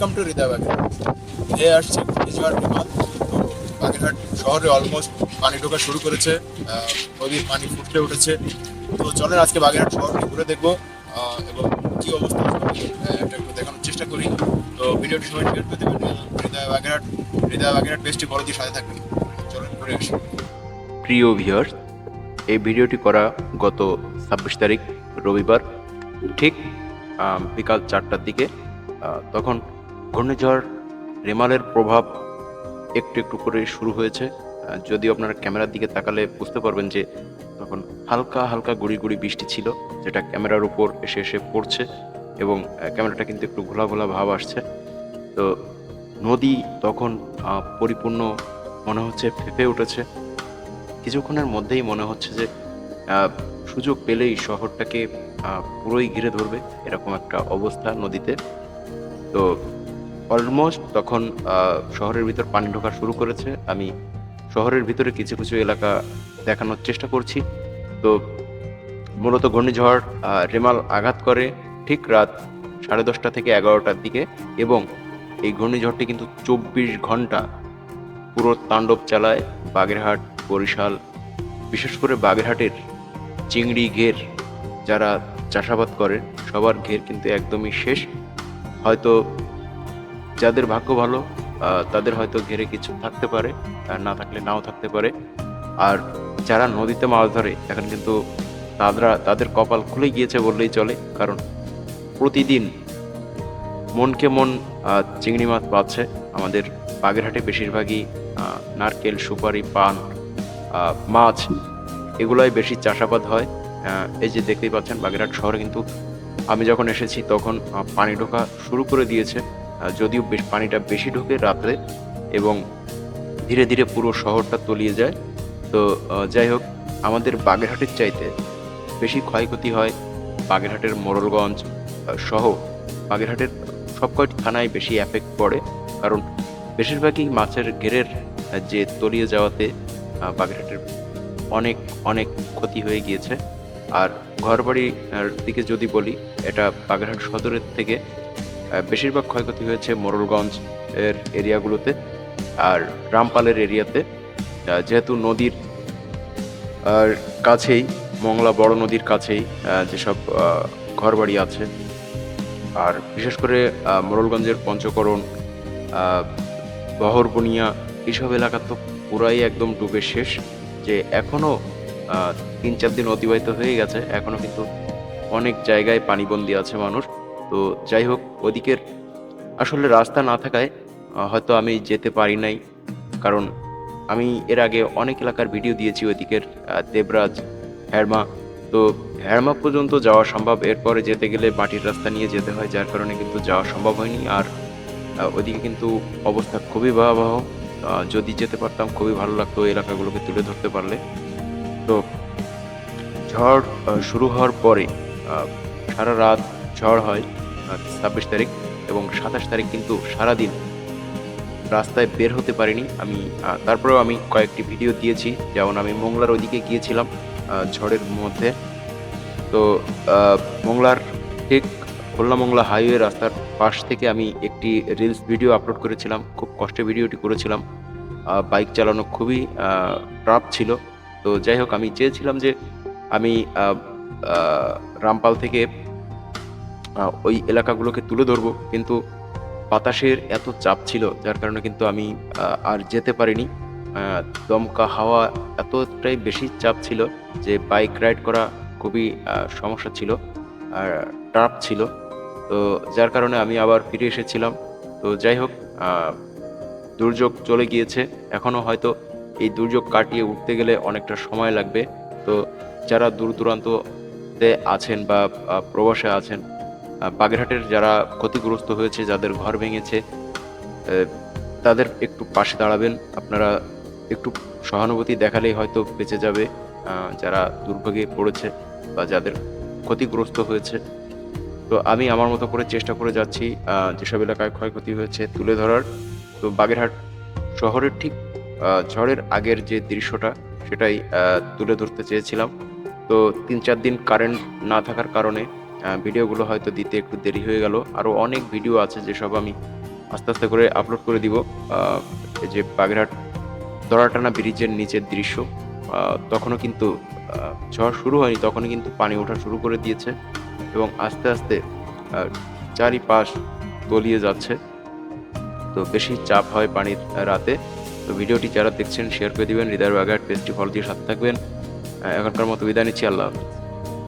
Welcome to Hriday Bagerhat এ আসছে ঘূর্ণিঝড় তো বাগেরহাট শহরে অলমোস্ট পানি ঢোকা শুরু করেছে। নদীর পানি ফুটতে উঠেছে। তো চলেন আজকে বাগেরহাট শহরটি ঘুরে দেখব এবং কি অবস্থা আহ, এটা একটু দেখানোর চেষ্টা করি। তো ভিডিওটি সবাই শেয়ার করে দেবেন। হৃদয় বাগেরহাট হৃদয় বাগেরহাট পেজটি বড় দিয়ে সাথে থাকবেন। চলেন ঘুরে আসি। প্রিয় ভিউয়ার্স এই ভিডিওটি করা গত ছাব্বিশ তারিখ রবিবার। ঠিক বিকাল চারটার দিকে তখন ঘূর্ণিঝড়, রেমালের প্রভাব একটু একটু করে শুরু হয়েছে। যদিও আপনারা ক্যামেরার দিকে তাকালে বুঝতে পারবেন যে তখন হালকা হালকা গুড়ি গুড়ি বৃষ্টি ছিল, যেটা ক্যামেরার উপর এসে এসে পড়ছে এবং ক্যামেরাটা কিন্তু একটু ঘোলা ঘোলা ভাব আসছে। তো নদী তখন পরিপূর্ণ মনে হচ্ছে ফেঁপে উঠেছে। কিছুক্ষণের মধ্যেই মনে হচ্ছে যে সুযোগ পেলেই শহরটাকে পুরোই ঘিরে ধরবে, এরকম একটা অবস্থা নদীতে। তো অলমোস্ট তখন শহরের ভিতর পানি ঢোকা শুরু করেছে। আমি শহরের ভিতরে কিছু কিছু এলাকা দেখানোর চেষ্টা করছি। তো মূলত ঘূর্ণিঝড় রেমাল আঘাত করে ঠিক রাত সাড়ে দশটা থেকে এগারোটার দিকে এবং এই ঘূর্ণিঝড়টি কিন্তু চব্বিশ ঘণ্টা পুরো তাণ্ডব চালায় বাগেরহাট, বরিশাল, বিশেষ করে বাগেরহাটের চিংড়ি ঘের যারা চাষাবাদ করে, সবার ঘের কিন্তু একদমই শেষ। হয়তো যাদের ভাগ্য ভালো তাদের হয়তো ঘেরে কিছু থাকতে পারে, আর না থাকলে নাও থাকতে পারে। আর যারা নদীতে মাছ ধরে, এখন কিন্তু তারা তাদের কপাল খুলে গিয়েছে বললেই চলে। কারণ প্রতিদিন মনকে মন চিংড়ি মাছ পাচ্ছে আমাদের বাগেরহাটে বেশিরভাগই নারকেল, সুপারি, পান মাছ, এগুলাই বেশি চাষাবাদ হয়। এই যে দেখতেই পাচ্ছেন বাগেরহাট শহরে কিন্তু আমি যখন এসেছি তখন পানি ঢোকা শুরু করে দিয়েছে। যদিও বেশ পানিটা বেশি ঢোকে রাত্রে এবং ধীরে ধীরে পুরো শহরটা তলিয়ে যায়। তো যাই হোক, আমাদের বাগেরহাটের চাইতে বেশি ক্ষয়ক্ষতি হয় বাগেরহাটের মোড়লগঞ্জ সহ বাগেরহাটের সব কয়টি থানায় বেশি এফেক্ট পড়ে। কারণ বেশিরভাগই মাছের ঘেরের যে তলিয়ে যাওয়াতে বাগেরহাটের অনেক অনেক ক্ষতি হয়ে গিয়েছে। আর ঘরবাড়ির দিকে যদি বলি, এটা বাগেরহাট সদরের থেকে বেশিরভাগ ক্ষয়ক্ষতি হয়েছে মোরলগঞ্জ এর এরিয়াগুলোতে আর রামপালের এরিয়াতে। যেহেতু নদীর, আর কাছেই, মংলা বড় নদীর কাছেই যেসব ঘরবাড়ি আছে। আর বিশেষ করে মোরলগঞ্জের পঞ্চকরণ বহরবনিয়া এইসব এলাকা তো পুরাই একদম ডুবে শেষ, যে এখনও তিন চার দিন অতিবাহিত হয়ে গেছে। এখনও কিন্তু অনেক জায়গায় পানিবন্দি আছে মানুষ। তো যাই হোক, ওদিকের আসলে রাস্তা না থাকায় হয়তো আমি যেতে পারি নাই। কারণ আমি এর আগে অনেক এলাকার ভিডিও দিয়েছি ওদিকের দেবরাজ হ্যারমা তো হ্যারমা পর্যন্ত যাওয়া সম্ভব, এরপরে যেতে গেলে মাটির রাস্তা নিয়ে যেতে হয়, যার কারণে কিন্তু যাওয়া সম্ভব হয়নি। আর ওদিকে কিন্তু অবস্থা খুবই ভয়াবহ। যদি যেতে পারতাম, খুবই ভালো লাগতো ওই এলাকাগুলোকে তুলে ধরতে পারলে। তো ঝড় শুরু হওয়ার পরে সারা রাত ঝড় হয়। ছাব্বিশ তারিখ এবং সাতাশ তারিখ কিন্তু সারাদিন রাস্তায় বের হতে পারিনি। আমি তারপরেও আমি কয়েকটি ভিডিও দিয়েছি। যেমন আমি মোংলার ওইদিকে গিয়েছিলাম ঝড়ের মধ্যে। তো মোংলার ঠিক খুলনা মোংলা হাইওয়ে রাস্তার পাশ থেকে আমি একটি রিলস ভিডিও আপলোড করেছিলাম। খুব কষ্টে ভিডিওটি করেছিলাম। বাইক চালানো খুবই ট্রাপ ছিল। তো যাই হোক, আমি চেয়েছিলাম যে আমি রামপাল থেকে ওই এলাকাগুলোকে তুলে ধরবো। কিন্তু বাতাসের এত চাপ ছিল, যার কারণে কিন্তু আমি আর যেতে পারিনি। দমকা হাওয়া এতটাই বেশি চাপ ছিল যে বাইক রাইড করা খুবই সমস্যা ছিল, আর টাফ ছিল। তো যার কারণে আমি আবার ফিরে এসেছিলাম। তো যাই হোক দুর্যোগ চলে গিয়েছে। এখনও হয়তো এই দুর্যোগ কাটিয়ে উঠতে গেলে অনেকটা সময় লাগবে। তো যারা দূর দূরান্ততে আছেন বা প্রবাসে আছেন বাগেরহাটের যারা ক্ষতিগ্রস্ত হয়েছে, যাদের ঘর ভেঙেছে তাদের একটু পাশে দাঁড়াবেন। আপনারা একটু সহানুভূতি দেখালেই হয়তো বেঁচে যাবে যারা দুর্ভোগে পড়েছে বা যাদের ক্ষতিগ্রস্ত হয়েছে। তো আমি আমার মতো করে চেষ্টা করে যাচ্ছি যেসব এলাকায় ক্ষয়ক্ষতি হয়েছে তুলে ধরার। তো বাগেরহাট শহরের ঠিক ঝড়ের আগের যে দৃশ্যটা, সেটাই তুলে ধরতে চেয়েছিলাম। তো তিন চার দিন কারেন্ট না থাকার কারণে ভিডিওগুলো হয়তো দিতে একটু দেরি হয়ে গেল। আরও অনেক ভিডিও আছে যেসব আমি আস্তে আস্তে করে আপলোড করে দিব। এই যে বাগেরহাট দড়াটানা ব্রিজের নিচের দৃশ্য তখনও কিন্তু ঝড় শুরু হয়নি, তখনই কিন্তু পানি ওঠা শুরু করে দিয়েছে এবং আস্তে আস্তে চারিপাশ তলিয়ে যাচ্ছে। তো বেশি চাপ হয় পানির রাতে। তো ভিডিওটি যারা দেখছেন শেয়ার করে দিবেন। হৃদয় বাগেরহাট পেজটি ফলো দিয়ে সাথে থাকবেন। এখনকার মতো বিদায় নিচ্ছি। আল্লাহ হাফিজ।